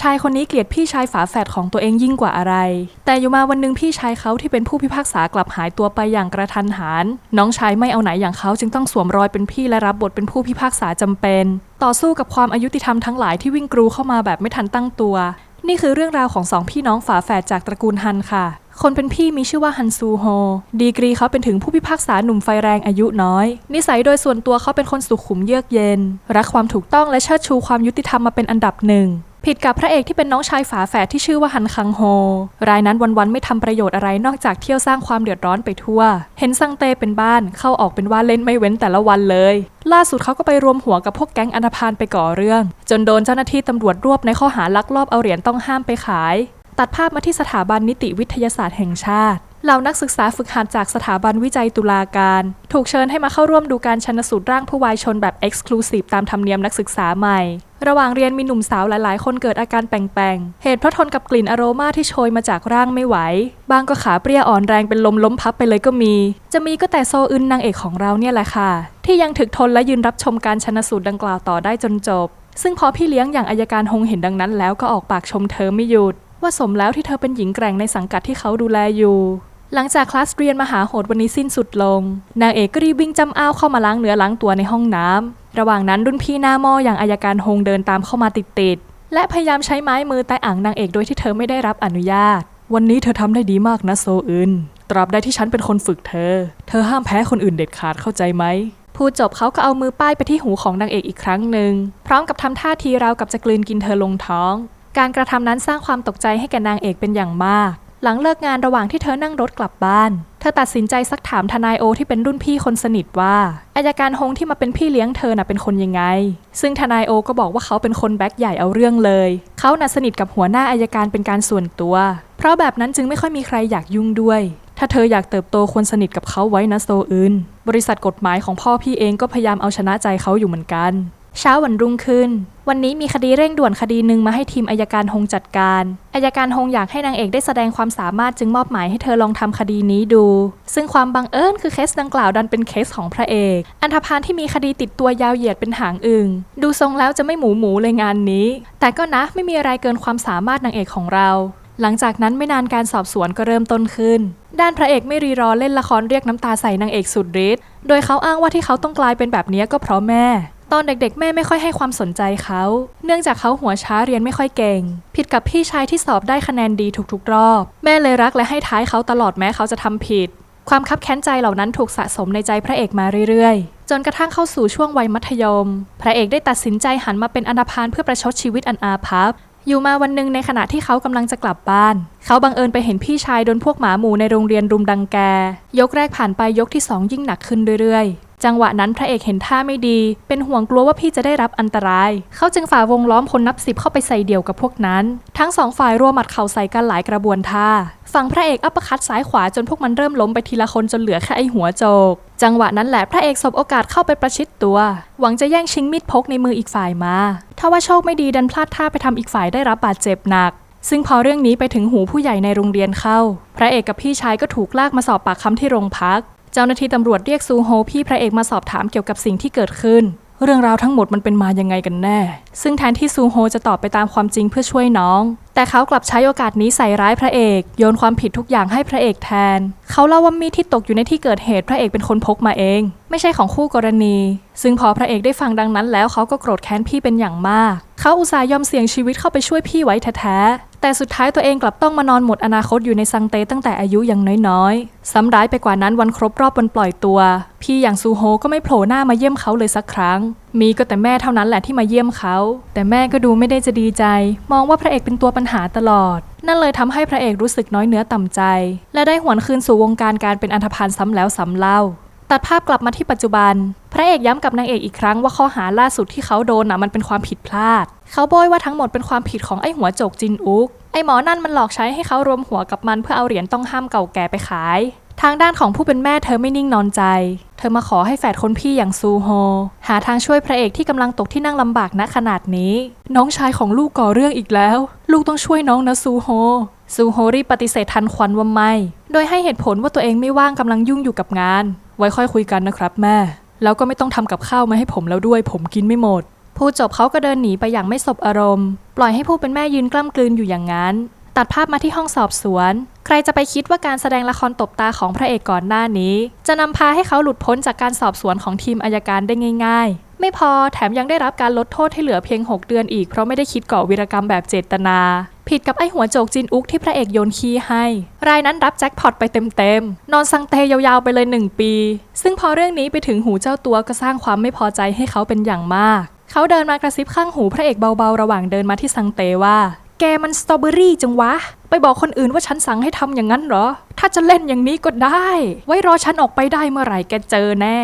ชายคนนี้เกลียดพี่ชายฝาแฝดของตัวเองยิ่งกว่าอะไร แต่อยู่มาวันหนึ่งพี่ชายเขาที่เป็นผู้พิพากษากลับหายตัวไปอย่างกระทันหัน น้องชายไม่เอาไหนอย่างเขาจึงต้องสวมรอยเป็นพี่และรับบทเป็นผู้พิพากษาจำเป็น ต่อสู้กับความอายุติธรรมทั้งหลายที่วิ่งกรูเข้ามาแบบไม่ทันตั้งตัว นี่คือเรื่องราวของสองพี่น้องฝาแฝดจากตระกูลฮันค่ะ คนเป็นพี่มีชื่อว่าฮันซูโฮ ดีกรีเขาเป็นถึงผู้พิพากษาหนุ่มไฟแรงอายุน้อย นิสัยโดยส่วนตัวเขาเป็นคนสุขุมเยือกเย็น รักความถูกต้องและเชิดชูความยุติธรรมมาเป็นอันดับหนึ่ง ผิดกับพระเอกที่เป็นน้องชายฝาแฝดที่ชื่อว่าฮันคังโฮ รายนั้นวันๆไม่ทำประโยชน์อะไรนอกจากเที่ยวสร้างความเดือดร้อนไปทั่ว เห็นซังเตเป็นบ้านเข้าออกเป็นว่าเล่นไม่เว้นแต่ละวันเลย ล่าสุดเขาก็ไปรวมหัวกับพวกแก๊งอันธพาลไปก่อเรื่อง จนโดนเจ้าหน้าที่ตำรวจรวบในข้อหาลักลอบเอาเหรียญต้องห้ามไปขาย ตัดภาพมาที่สถาบันนิติวิทยาศาสตร์แห่งชาติ เหล่านักศึกษาฝึกหัดจากสถาบันวิจัยตุลาการ ถูกเชิญให้มาเข้าร่วมดูการชันสูตรร่างผู้วายชนแบบ Exclusive ตามธรรมเนียมนักศึกษาใหม่ ระหว่างเรียนมีหนุ่มสาวหลาย ๆ คนเกิดอาการแปลงๆ เหตุเพราะทนกับกลิ่นอโรมาที่โชยมาจากร่างไม่ไหว บางก็ขาเปรี้ยอ่อนแรงเป็นลมล้มพับไปเลยก็มี จะมีก็แต่โซอึนนางเอกของเราเนี่ยแหละค่ะ ที่ยังถึกทนและยืนรับชมการชันสูตรดังกล่าวต่อได้จนจบ ซึ่งพอพี่เลี้ยงอย่างอายการฮงเห็นดังนั้น แล้วก็ออกปากชมเธอไม่หยุดว่าสมแล้วที่เธอเป็นหญิงแกร่งในสังกัดที่เขาดูแลอยู่ หลังจากคลาสเรียนมหาโหดวันนี้สิ้นสุดลง นางเอกก็รีบวิ่งจำอ้าวเข้ามาล้างเนื้อล้างตัวในห้องน้ำระหว่างนั้นรุ่นพี่หน้าหม้ออย่างอายการฮงเดินตามเข้ามาติดๆและพยายามใช้ไม้มือแตะอ่างนางเอกโดยที่เธอไม่ได้รับอนุญาต วันนี้เธอทำได้ดีมากนะโซอึนตราบใดที่ฉันเป็นคนฝึกเธอ เธอห้ามแพ้คนอื่นเด็ดขาดเข้าใจไหมพูดจบเขาก็เอามือป้ายไปที่หูของนางเอกอีกครั้งหนึ่งพร้อมกับทำท่าทีราวกับจะกลืนกินเธอลงท้อง การกระทำนั้นสร้างความตกใจให้แก่นางเอกเป็นอย่างมาก หลังเลิกงานระหว่างที่เธอนั่งรถกลับบ้าน เธอตัดสินใจซักถามทนายโอที่เป็นรุ่นพี่คนสนิทว่าอายการฮงที่มาเป็นพี่เลี้ยงเธอน่ะเป็นคนยังไง ซึ่งทนายโอก็บอกว่าเขาเป็นคนแบ็คใหญ่เอาเรื่องเลย เขาน่ะสนิทกับหัวหน้าอายการเป็นการส่วนตัว เพราะแบบนั้นจึงไม่ค่อยมีใครอยากยุ่งด้วย ถ้าเธออยากเติบโตควรสนิทกับเขาไว้นะโซอึนบริษัทกฎหมายของพ่อพี่เองก็พยายามเอาชนะใจเขาอยู่เหมือนกัน เช้าวันรุ่งขึ้น วันนี้มีคดีเร่งด่วนคดีหนึ่งมาให้ทีมอายการฮงจัดการอายการฮงอยากให้นางเอกได้แสดงความสามารถจึงมอบหมายให้เธอลองทำคดีนี้ดู ซึ่งความบังเอิญคือเคสดังกล่าวดันเป็นเคสของพระเอก อันธพาลที่มีคดีติดตัวยาวเหยียดเป็นหางอึงดูทรงแล้วจะไม่หมูหมูเลยงานนี้ แต่ก็นะไม่มีอะไรเกินความสามารถนางเอกของเรา หลังจากนั้นไม่นานการสอบสวนก็เริ่มต้นขึ้น ด้านพระเอกไม่รีรอเล่นละครเรียกน้ำตาใส่นางเอกสุดฤทธิ์โดยเขาอ้างว่าที่เขาต้องกลายเป็นแบบนี้ก็เพราะแม่ ตอนเด็กๆ แม่ไม่ค่อยให้ความสนใจเขา เนื่องจากเขาหัวช้าเรียนไม่ค่อยเก่ง ผิดกับพี่ชายที่สอบได้คะแนนดีทุกๆ รอบ แม่เลยรักและให้ท้ายเขาตลอดแม้เขาจะทำผิด ความคับแค้นใจเหล่านั้นถูกสะสมในใจพระเอกมาเรื่อยๆ จนกระทั่งเข้าสู่ช่วงวัยมัธยม พระเอกได้ตัดสินใจหันมาเป็นอนาพานเพื่อประชดชีวิตอันอาภัพ อยู่มาวันหนึ่งในขณะที่เขากำลังจะกลับบ้าน เขาบังเอิญไปเห็นพี่ชายโดนพวกหมาหมูในโรงเรียนรุมดังแก ยกแรกผ่านไปยกที่สองยิ่งหนักขึ้นเรื่อยๆ จังหวะนั้นพระเอกเห็นท่าไม่ดี เป็นห่วงกลัวว่าพี่จะได้รับอันตราย เขาจึงฝ่าวงล้อมคนนับสิบเข้าไปใส่เดี่ยวกับพวกนั้น ทั้งสองฝ่ายรัวหมัดเข่าใส่กันหลายกระบวนท่าฝั่งพระเอกอัปคัตซ้ายขวาจนพวกมันเริ่มล้มไปทีละคนจนเหลือแค่ไอหัวโจก จังหวะนั้นแหละพระเอกสบโอกาสเข้าไปประชิดตัว หวังจะแย่งชิงมีดพกในมืออีกฝ่ายมาถ้าว่าโชคไม่ดีดันพลาดท่าไปทำอีกฝ่ายได้รับบาดเจ็บหนัก ซึ่งพอเรื่องนี้ไปถึงหูผู้ใหญ่ในโรงเรียนเข้า พระเอกกับพี่ชายก็ถูกลากมาสอบปากคำที่โรงพัก เจ้าหน้าที่ตำรวจเรียกซูโฮพี่พระเอกมาสอบถามเกี่ยวกับสิ่งที่เกิดขึ้น เรื่องราวทั้งหมดมันเป็นมายังไงกันแน่ ซึ่งแทนที่ซูโฮจะตอบไปตามความจริงเพื่อช่วยน้อง แต่เขากลับใช้โอกาสนี้ใส่ร้ายพระเอก โยนความผิดทุกอย่างให้พระเอกแทน เขาเล่าว่ามีดที่ตกอยู่ในที่เกิดเหตุพระเอกเป็นคนพกมาเอง ไม่ใช่ของคู่กรณี ซึ่งพอพระเอกได้ฟังดังนั้นแล้วเขาก็โกรธแค้นพี่เป็นอย่างมาก เขาอุตส่าห์ยอมเสี่ยงชีวิตเข้าไปช่วยพี่ไว้แท้แต่สุดท้ายตัวเองกลับต้องมานอนหมดอนาคตอยู่ในซังเตตั้งแต่อายุยังน้อยๆ ซ้ำร้ายไปกว่านั้นวันครบรอบวันปล่อยตัว พี่อย่างซูโฮก็ไม่โผล่หน้ามาเยี่ยมเขาเลยสักครั้งมีก็แต่แม่เท่านั้นแหละที่มาเยี่ยมเขา แต่แม่ก็ดูไม่ได้จะดีใจ มองว่าพระเอกเป็นตัวปัญหาตลอด นั่นเลยทำให้พระเอกรู้สึกน้อยเนื้อต่ำใจ และได้หวนคืนสู่วงการการเป็นอันธพาลซ้ำแล้วซ้ำเล่า ตัดภาพกลับมาที่ปัจจุบัน พระเอกย้ำกับนางเอกอีกครั้งว่าข้อหาล่าสุดที่เขาโดนน่ะมันเป็นความผิดพลาด เขาโบยว่าทั้งหมดเป็นความผิดของไอ้หัวโจกจินอุก ไอ้หมอนั่นมันหลอกใช้ให้เขารวมหัวกับมันเพื่อเอาเหรียญต้องห้ามเก่าแก่ไปขาย ทางด้านของผู้เป็นแม่เธอไม่นิ่งนอนใจ เธอมาขอให้แฝดคนพี่อย่างซูโฮ หาทางช่วยพระเอกที่กำลังตกที่นั่งลำบากณขนาดนี้ น้องชายของลูกก่อเรื่องอีกแล้ว ลูกต้องช่วยน้องนะซูโฮซูโฮรีปฏิเสธทันควันว่าไม่โดยให้เหตุผลว่าตัวเองไม่ว่างกำลังยุ่งอยู่กับงาน ไว้ค่อยคุยกันนะครับแม่ แล้วก็ไม่ต้องทำกับข้าวมาให้ผมแล้วด้วย ผมกินไม่หมดพพูดจบเขาก็เดินหนีไปอย่างไม่สบอารมณ์ ปล่อยให้ผู้เป็นแม่ยืนกล้ำกลืนอยู่อย่างนั้น ตัดภาพมาที่ห้องสอบสวน ใครจะไปคิดว่าการแสดงละครตบตาของพระเอกก่อนหน้านี้ จะนำพาให้เขาหลุดพ้นจากการสอบสวนของทีมอายการได้ง่าย ๆ ไม่พอแถมยังได้รับการลดโทษให้เหลือเพียง 6 เดือนอีกเพราะไม่ได้คิดก่อวีรกรรมแบบเจตนา ผิดกับไอ้หัวโจกจินอุกที่พระเอกโยนขี้ให้ รายนั้นรับแจ็คพอตไปเต็มๆ นอนสังเตยาวๆไปเลย 1 ปี ซึ่งพอเรื่องนี้ไปถึงหูเจ้าตัวก็สร้างความไม่พอใจให้เขาเป็นอย่างมากเขาเดินมากระซิบข้างหูพระเอกเบาๆ ระหว่างเดินมาที่สังเตว่า แกมันสตรอเบอรี่จังวะ ไปบอกคนอื่นว่าฉันสั่งให้ทำอย่างนั้นเหรอ ถ้าจะเล่นอย่างนี้ก็ได้ ไว้รอฉันออกไปได้เมื่อไหร่แกเจอแน่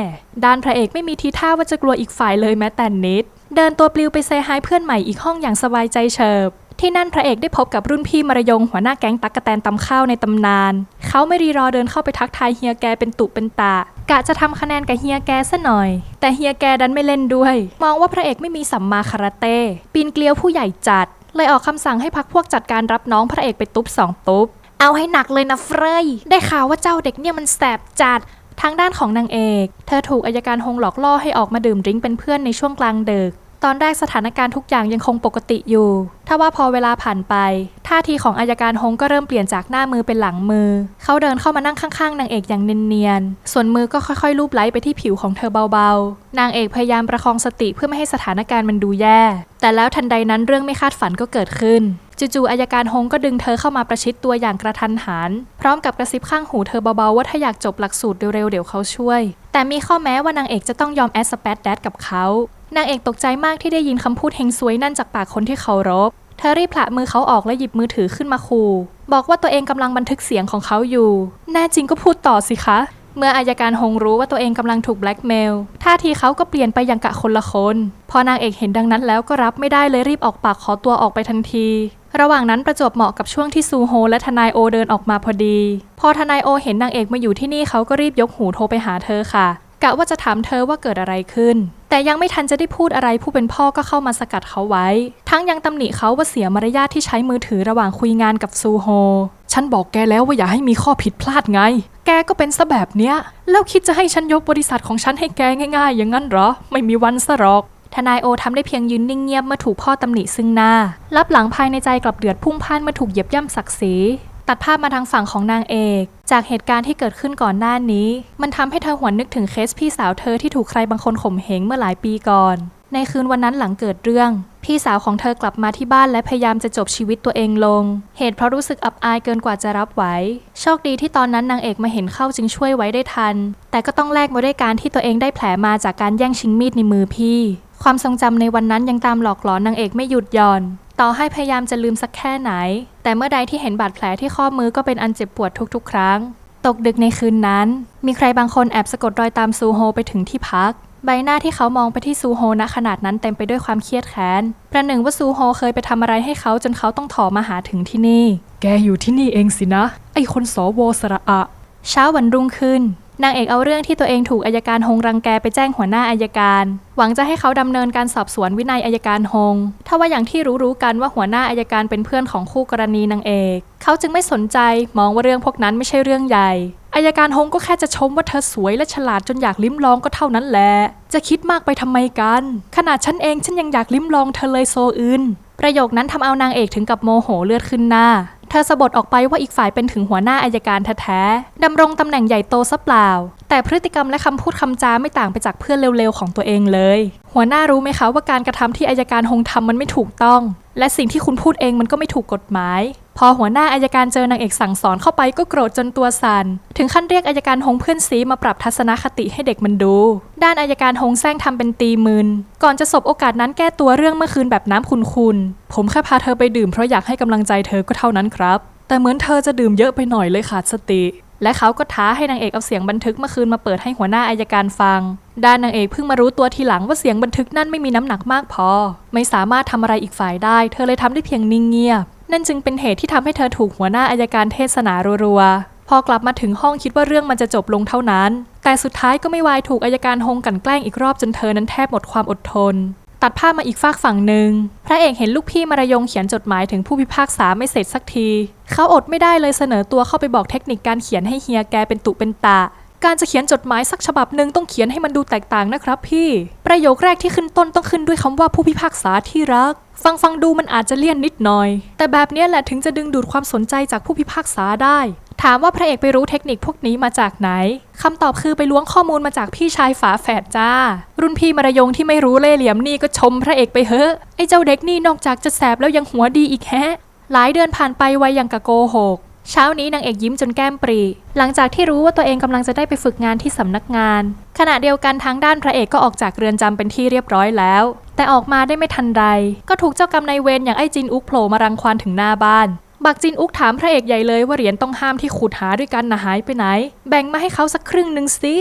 ด้านพระเอกไม่มีทีท่าว่าจะกลัวอีกฝ่ายเลยแม้แต่นิด เดินตัวปลิวไปเซฮายเพื่อนใหม่อีกห้องอย่างสบายใจเฉิบที่นั่นพระเอกได้พบกับรุ่นพี่มรยงหัวหน้าแก๊งตักกะแตนตำข้าวในตำนาน เขาไม่รีรอเดินเข้าไปทักทายเฮียแกเป็นตุเป็นตะกะจะทำคะแนนกับเฮียแกซะหน่อย แต่เฮียแกดันไม่เล่นด้วย มองว่าพระเอกไม่มีสัมมาคาราเต้ปีนเกลียวผู้ใหญ่จัด เลยออกคำสั่งให้พักพวกจัดการรับน้องพระเอกไปตุ๊บสองตุ๊บ เอาให้หนักเลยนะเฟรยได้ข่าวว่าเจ้าเด็กเนี่ยมันแสบจัดทางด้านของนางเอก เธอถูกอายการฮงหลอกล่อให้ออกมาดื่มดริ้งเป็นเพื่อนในช่วงกลางดึก ตอนแรกสถานการณ์ทุกอย่างยังคงปกติอยู่ ถ้าว่าพอเวลาผ่านไป ท่าทีของอายการฮงก็เริ่มเปลี่ยนจากหน้ามือเป็นหลังมือ เขาเดินเข้ามานั่งข้างๆนางเอกอย่างเนียนๆ ส่วนมือก็ค่อยๆลูบไล้ไปที่ผิวของเธอเบาๆ นางเอกพยายามประคองสติเพื่อไม่ให้สถานการณ์มันดูแย่ แต่แล้วทันใดนั้นเรื่องไม่คาดฝันก็เกิดขึ้นจู่ๆอายการฮงก็ดึงเธอเข้ามาประชิดตัวอย่างกระทันหัน พร้อมกับกระซิบข้างหูเธอเบาๆ ว่าถ้าอยากจบหลักสูตรเร็วๆ เดี๋ยวเขาช่วย แต่มีข้อแม้ว่านางเอกจะต้องยอมแอสแปดแดดกับเขา นางเอกตกใจมากที่ได้ยินคำพูดเฮงซวยนั่นจากปากคนที่เคารพ เธอรีบผละมือเขาออกและหยิบมือถือขึ้นมาขู่บอกว่าตัวเองกำลังบันทึกเสียงของเขาอยู่ แน่จริงก็พูดต่อสิคะ เมื่ออายการฮงรู้ว่าตัวเองกำลังถูกแบล็กเมล ท่าทีเขาก็เปลี่ยนไปอย่างกะคนละคน พอนางเอกเห็นดังนั้นแล้วก็รับไม่ได้เลยรีบออกปากขอตัวออกไปทันทีระหว่างนั้นประจวบเหมาะกับช่วงที่ซูโฮและทนายโอเดินออกมาพอดี พอทนายโอเห็นนางเอกมาอยู่ที่นี่เขาก็รีบยกหูโทรไปหาเธอค่ะ กะว่าจะถามเธอว่าเกิดอะไรขึ้น แต่ยังไม่ทันจะได้พูดอะไรผู้เป็นพ่อก็เข้ามาสกัดเขาไว้ ทั้งยังตำหนิเขาว่าเสียมารยาทที่ใช้มือถือระหว่างคุยงานกับซูโฮ ฉันบอกแกแล้วว่าอย่าให้มีข้อผิดพลาดไง แกก็เป็นซะแบบเนี้ย แล้วคิดจะให้ฉันยกบริษัทของฉันให้แกง่าย ๆ อย่างนั้นเหรอ ไม่มีวันซะหรอกทนายโอทำได้เพียงยืนนิ่งเงียบเมื่อถูกพ่อตำหนิซึ่งหน้า รับหลังภายในใจกลับเดือดพุ่งพ่านเมื่อถูกเหยียบย่ำศักดิ์ศรี ตัดภาพมาทางฝั่งของนางเอก จากเหตุการณ์ที่เกิดขึ้นก่อนหน้านี้ มันทำให้เธอหวนนึกถึงเคสพี่สาวเธอที่ถูกใครบางคนข่มเหงเมื่อหลายปีก่อน ในคืนวันนั้นหลังเกิดเรื่อง พี่สาวของเธอกลับมาที่บ้านและพยายามจะจบชีวิตตัวเองลง เหตุเพราะรู้สึกอับอายเกินกว่าจะรับไหวโชคดีที่ตอนนั้นนางเอกมาเห็นเข้าจึงช่วยไว้ได้ทัน แต่ก็ต้องแลกมาด้วยการที่ตัวเองได้แผลมาจากการแย่งชิงมีดในมือพี่ ความทรงจำในวันนั้นยังตามหลอกหลอนนางเอกไม่หยุดหย่อน ต่อให้พยายามจะลืมสักแค่ไหน แต่เมื่อใดที่เห็นบาดแผลที่ข้อมือก็เป็นอันเจ็บปวดทุกๆ ครั้ง ตกดึกในคืนนั้น มีใครบางคนแอบสะกดรอยตามซูโฮไปถึงที่พัก ใบหน้าที่เขามองไปที่ซูโฮณขนาดนั้นเต็มไปด้วยความเครียดแค้น ประหนึ่งว่าซูโฮเคยไปทำอะไรให้เขาจนเขาต้องถอมาหาถึงที่นี่ แกอยู่ที่นี่เองสินะ ไอคนสวสระอะ เช้าวันรุ่งขึ้น นางเอกเอาเรื่องที่ตัวเองถูกอายการฮงรังแกไปแจ้งหัวหน้าอายการ หวังจะให้เขาดำเนินการสอบสวนวินัยอายการฮงถ้าว่าอย่างที่รู้ๆกันว่าหัวหน้าอายการเป็นเพื่อนของคู่กรณีนางเอก เขาจึงไม่สนใจมองว่าเรื่องพวกนั้นไม่ใช่เรื่องใหญ่อายการฮงก็แค่จะชมว่าเธอสวยและฉลาดจนอยากลิ้มลองก็เท่านั้นแหละ จะคิดมากไปทำไมกัน ขนาดฉันเองฉันยังอยากลิ้มลองเธอเลยโซอึนประโยคนั้นทำเอานางเอกถึงกับโมโหเลือดขึ้นหน้า เธอสะบดออกไปว่าอีกฝ่ายเป็นถึงหัวหน้าอายการแท้ๆดำรงตำแหน่งใหญ่โตซะเปล่า แต่พฤติกรรมและคำพูดคำจาไม่ต่างไปจากเพื่อนเร็วๆของตัวเองเลย หัวหน้ารู้ไหมคะว่าการกระทำที่อายการฮงทำมันไม่ถูกต้อง และสิ่งที่คุณพูดเองมันก็ไม่ถูกกฎหมาย พอหัวหน้าอายการเจอนางเอกสั่งสอนเข้าไปก็โกรธจนตัวสั่น ถึงขั้นเรียกอายการฮงเพื่อนซีมาปรับทัศนคติให้เด็กมันดู ด้านอายการฮงแซงทำเป็นตีมืน ก่อนจะสบโอกาสนั้นแก้ตัวเรื่องเมื่อคืนแบบน้ำคุณผมแค่พาเธอไปดื่มเพราะอยากให้กำลังใจเธอก็เท่านั้นครับ แต่เหมือนเธอจะดื่มเยอะไปหน่อยเลยขาดสติ และเขาก็ท้าให้นางเอกเอาเสียงบันทึกเมื่อคืนมาเปิดให้หัวหน้าอายการฟัง ด้านนางเอกเพิ่งมารู้ตัวทีหลังว่าเสียงบันทึกนั่นไม่มีน้ำหนักมากพอ ไม่สามารถทำอะไรอีกฝ่ายได้ เธอเลยทำได้เพียงนิ่งเงียบ นั่นจึงเป็นเหตุที่ทำให้เธอถูกหัวหน้าอายการเทศนารัวๆ พอกลับมาถึงห้องคิดว่าเรื่องมันจะจบลงเท่านั้น แต่สุดท้ายก็ไม่วายถูกอายการฮงกลันแกล้งอีกรอบจนเธอนั้นแทบหมดความอดทน ตัดภาพมาอีกฝากฝั่งหนึ่ง พระเอกเห็นลูกพี่มารยงเขียนจดหมายถึงผู้พิพากษาไม่เสร็จสักที เขาอดไม่ได้เลยเสนอตัวเข้าไปบอกเทคนิคการเขียนให้เฮียแกเป็นตุเป็นตะ การจะเขียนจดหมายสักฉบับหนึ่งต้องเขียนให้มันดูแตกต่างนะครับพี่ ประโยคแรกที่ขึ้นต้นต้องขึ้นด้วยคำว่าผู้พิพากษาที่รัก ฟังฟังดูมันอาจจะเลี่ยนนิดหน่อย แต่แบบนี้แหละถึงจะดึงดูดความสนใจจากผู้พิพากษาได้ ถามว่าพระเอกไปรู้เทคนิคพวกนี้มาจากไหนคำตอบคือไปล้วงข้อมูลมาจากพี่ชายฝาแฝดจ้า รุ่นพี่มารยงที่ไม่รู้เล่เหลี่ยมนี่ก็ชมพระเอกไปเฮ้อะไอ้เจ้าเด็กนี่นอกจากจะแสบแล้วยังหัวดีอีกแฮะหลายเดือนผ่านไปไวอย่างกะโกหก เช้านี้นางเอกยิ้มจนแก้มปรี หลังจากที่รู้ว่าตัวเองกำลังจะได้ไปฝึกงานที่สำนักงาน ขณะเดียวกันทางด้านพระเอกก็ออกจากเรือนจำเป็นที่เรียบร้อยแล้ว แต่ออกมาได้ไม่ทันไร ก็ถูกเจ้ากรรมนายเวรอย่างไอ้จินอุกโผล่มารังควานถึงหน้าบ้านบักจินอุกถามพระเอกใหญ่เลยว่าเหรียญต้องห้ามที่ขุดหาด้วยกันนะหายไปไหน แบ่งมาให้เขาสักครึ่งหนึ่งสิ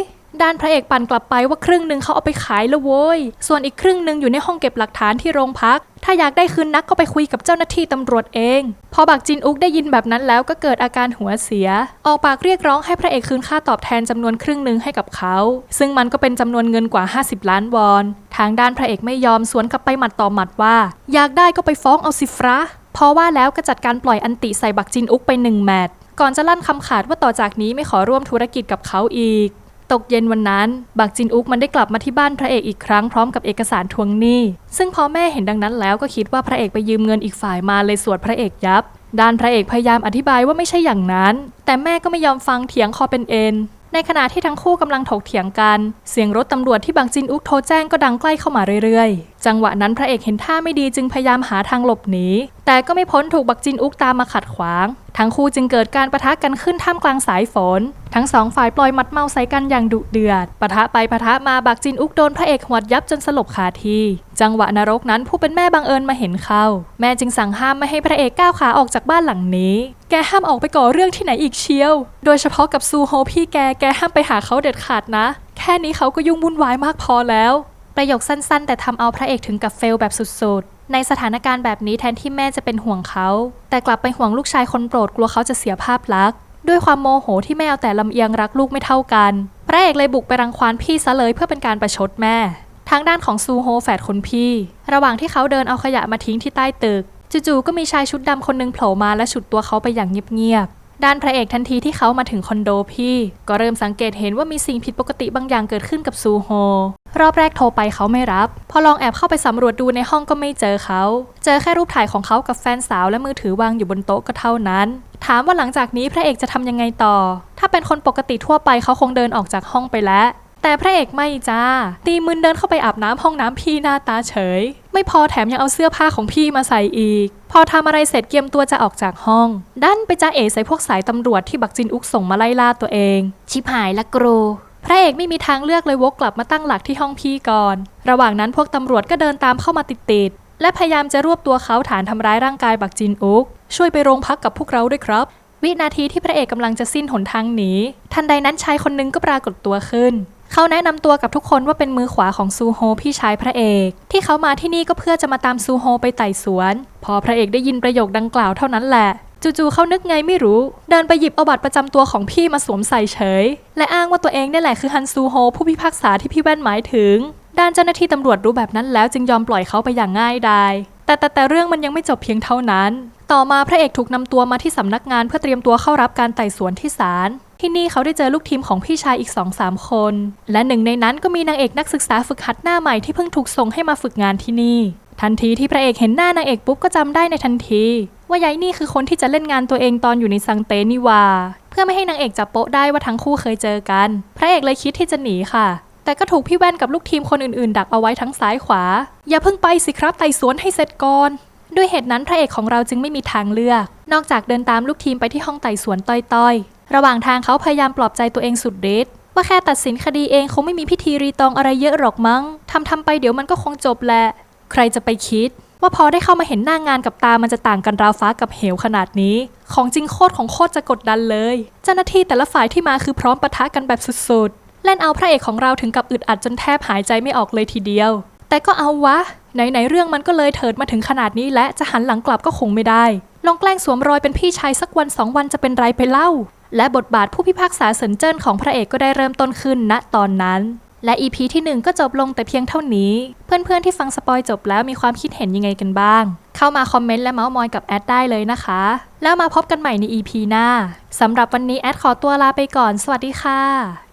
ด้านพระเอกปั่นกลับไปว่าครึ่งหนึ่งเขาเอาไปขายแล้วโว้ย ส่วนอีกครึ่งหนึ่งอยู่ในห้องเก็บหลักฐานที่โรงพัก ถ้าอยากได้คืนนักก็ไปคุยกับเจ้าหน้าที่ตำรวจเอง พอบักจินอุกได้ยินแบบนั้นแล้วก็เกิดอาการหัวเสีย ออกปากเรียกร้องให้พระเอกคืนค่าตอบแทนจำนวนครึ่งหนึ่งให้กับเขา ซึ่งมันก็เป็นจำนวนเงินกว่า 50 ล้านวอน ทางด้านพระเอกไม่ยอมสวนกลับไปหมัดต่อหมัดว่า อยากได้ก็ไปฟ้องเอาสิฟระเพราะว่าแล้วก็จัดการปล่อยอันติใส่บักจินอุกไปหนึ่งแมตช์ก่อนจะลั่นคำขาดว่าต่อจากนี้ไม่ขอร่วมธุรกิจกับเขาอีก ตกเย็นวันนั้น บักจินอุกมันได้กลับมาที่บ้านพระเอกอีกครั้งพร้อมกับเอกสารทวงหนี้ ซึ่งพอแม่เห็นดังนั้นแล้วก็คิดว่าพระเอกไปยืมเงินอีกฝ่ายมาเลยสวดพระเอกยับ ด้านพระเอกพยายามอธิบายว่าไม่ใช่อย่างนั้น แต่แม่ก็ไม่ยอมฟังเถียงคอเป็นเอ็นในขณะที่ทั้งคู่กำลังถกเถียงกัน เสียงรถตำรวจที่บังจินอุกโทรแจ้งก็ดังใกล้เข้ามาเรื่อยจังหวะนั้นพระเอกเห็นท่าไม่ดีจึงพยายามหาทางหลบหนี แต่ก็ไม่พ้นถูกบักจินอุกตามมาขัดขวาง ทั้งคู่จึงเกิดการประทะกันขึ้นท่ามกลางสายฝน ทั้งสองฝ่ายปล่อยมัดเมาใส่กันอย่างดุเดือด ปะทะไปปะทะมาบักจินอุกโดนพระเอกหวดยับจนสลบคาที่ จังหวะนรกนั้นผู้เป็นแม่บังเอิญมาเห็นเข้า แม่จึงสั่งห้ามไม่ให้พระเอกก้าวขาออกจากบ้านหลังนี้ แกห้ามออกไปก่อเรื่องที่ไหนอีกเชียว โดยเฉพาะกับซูโฮพี่แก แกห้ามไปหาเขาเด็ดขาดนะ แค่นี้เขาก็ยุ่งวุ่นวายมากพอแล้ว ประโยคสั้นๆ แต่ทำเอาพระเอกถึงกับเฟลแบบสุดๆ ในสถานการณ์แบบนี้แทนที่แม่จะเป็นห่วงเขา แต่กลับไปห่วงลูกชายคนโปรดกลัวเขาจะเสียภาพลักษณ์ด้วยความโมโหที่แม่เอาแต่ลำเอียงรักลูกไม่เท่ากัน พระเอกเลยบุกไปรังควานพี่ซะเลยเพื่อเป็นการประชดแม่ ทางด้านของซูโฮแฝดคนพี่ ระหว่างที่เขาเดินเอาขยะมาทิ้งที่ใต้ตึกจู่ๆก็มีชายชุดดำคนหนึงโผล่มาและฉุดตัวเขาไปอย่างเงียบ ด้านพระเอกทันทีที่เขามาถึงคอนโดพี่ ก็เริ่มสังเกตเห็นว่ามีสิ่งผิดปกติบางอย่างเกิดขึ้นกับซูโฮ รอบแรกโทรไปเขาไม่รับ พอลองแอบเข้าไปสำรวจดูในห้องก็ไม่เจอเขา เจอแค่รูปถ่ายของเขากับแฟนสาวและมือถือวางอยู่บนโต๊ะก็เท่านั้น ถามว่าหลังจากนี้พระเอกจะทำยังไงต่อ ถ้าเป็นคนปกติทั่วไปเขาคงเดินออกจากห้องไปแล้ว แต่พระเอกไม่จ้า ตีมืนเดินเข้าไปอาบน้ำห้องน้ำพี่หน้าตาเฉย ไม่พอแถมยังเอาเสื้อผ้าของพี่มาใส่อีก พอทำอะไรเสร็จเกียมตัวจะออกจากห้อง ดันไปจ้าเอใส่พวกสายตำรวจที่บักจินอุกส่งมาไล่ล่าตัวเอง ชิบหายละกรูพระเอกไม่มีทางเลือกเลยวกกลับมาตั้งหลักที่ห้องพี่ก่อน ระหว่างนั้นพวกตำรวจก็เดินตามเข้ามาติดๆ และพยายามจะรวบตัวเขาฐานทำร้ายร่างกายบักจินอุก ช่วยไปโรงพักกับพวกเราด้วยครับ วินาทีที่พระเอกกำลังจะสิ้นหนทางหนี ทันใดนั้นชายคนหนึงก็ปรากฏตัวขึ้น เขาแนะนำตัวกับทุกคนว่าเป็นมือขวาของซูโฮพี่ชายพระเอก ที่เขามาที่นี่ก็เพื่อจะมาตามซูโฮไปไต่สวน พอพระเอกได้ยินประโยคดังกล่าวเท่านั้นแหละจู่ๆเขานึกไงไม่รู้ เดินไปหยิบเอาบัตรประจำตัวของพี่มาสวมใส่เฉย และอ้างว่าตัวเองนี่แหละคือฮันซูโฮผู้พิพากษาที่พี่แว่นหมายถึง ด้านเจ้าหน้าที่ตำรวจรู้แบบนั้นแล้วจึงยอมปล่อยเขาไปอย่างง่ายดายแต่แต่แต่เรื่องมันยังไม่จบเพียงเท่านั้น ต่อมาพระเอกถูกนำตัวมาที่สำนักงานเพื่อเตรียมตัวเข้ารับการไต่สวนที่ศาล ที่นี่เขาได้เจอลูกทีมของพี่ชายอีก2อสามคน และหนึ่งในนั้นก็มีนางเอกนักศึกษาฝึกหัดหน้าใหม่ที่เพิ่งถูกส่งให้มาฝึกงานที่นี่ ทันทีที่พระเอกเห็นหน้านางเอกปุ๊บก็จำได้ในทันที ว่ายายนี่คือคนที่จะเล่นงานตัวเองตอนอยู่ในซังเตนี่วา เพื่อไม่ให้นางเอกจับโป๊ะได้ว่าทั้งคู่เคยเจอกัน พระเอกเลยคิดที่จะหนีค่ะแต่ก็ถูกพี่แว่นกับลูกทีมคนอื่นๆ ดักเอาไว้ทั้งซ้ายขวา อย่าเพิ่งไปสิครับไต่สวนให้เสร็จก่อน ด้วยเหตุนั้นพระเอกของเราจึงไม่มีทางเลือก นอกจากเดินตามลูกทีมไปที่ห้องไต่สวนต้อยๆ ระหว่างทางเขาพยายามปลอบใจตัวเองสุดฤทธิ์ว่าแค่ตัดสินคดีเองคงไม่มีพิธีรีตองอะไรเยอะหรอกมั้งทำทำไปเดี๋ยวมันก็คงจบแหละ ใครจะไปคิด ว่าพอได้เข้ามาเห็นหน้างานกับตามันจะต่างกันราวฟ้ากับเหวขนาดนี้ ของจริงโคตรของโคตรจะกดดันเลย เจ้าหน้าที่แต่ละฝ่ายที่มาคือพร้อมปะทะกันแบบสุดๆเล่นเอาพระเอกของเราถึงกับอึดอัดจนแทบหายใจไม่ออกเลยทีเดียว แต่ก็เอาวะ ไหนๆเรื่องมันก็เลยเถิดมาถึงขนาดนี้และจะหันหลังกลับก็คงไม่ได้ลองแกล้งสวมรอยเป็นพี่ชายสักวันสองวันจะเป็นไรไปเล่า และบทบาทผู้พิพากษาเซินเจิ้นของพระเอกก็ได้เริ่มต้นขึ้นณตอนนั้น และ EP ที่ 1 ก็จบลงแต่เพียงเท่านี้ เพื่อนๆที่ฟังสปอยจบแล้วมีความคิดเห็นยังไงกันบ้าง เข้ามาคอมเมนต์และเมาส์มอยกับแอดได้เลยนะคะ แล้วมาพบกันใหม่ใน EP หน้าสำหรับวันนี้แอดขอตัวลาไปก่อน สวัสดีค่ะ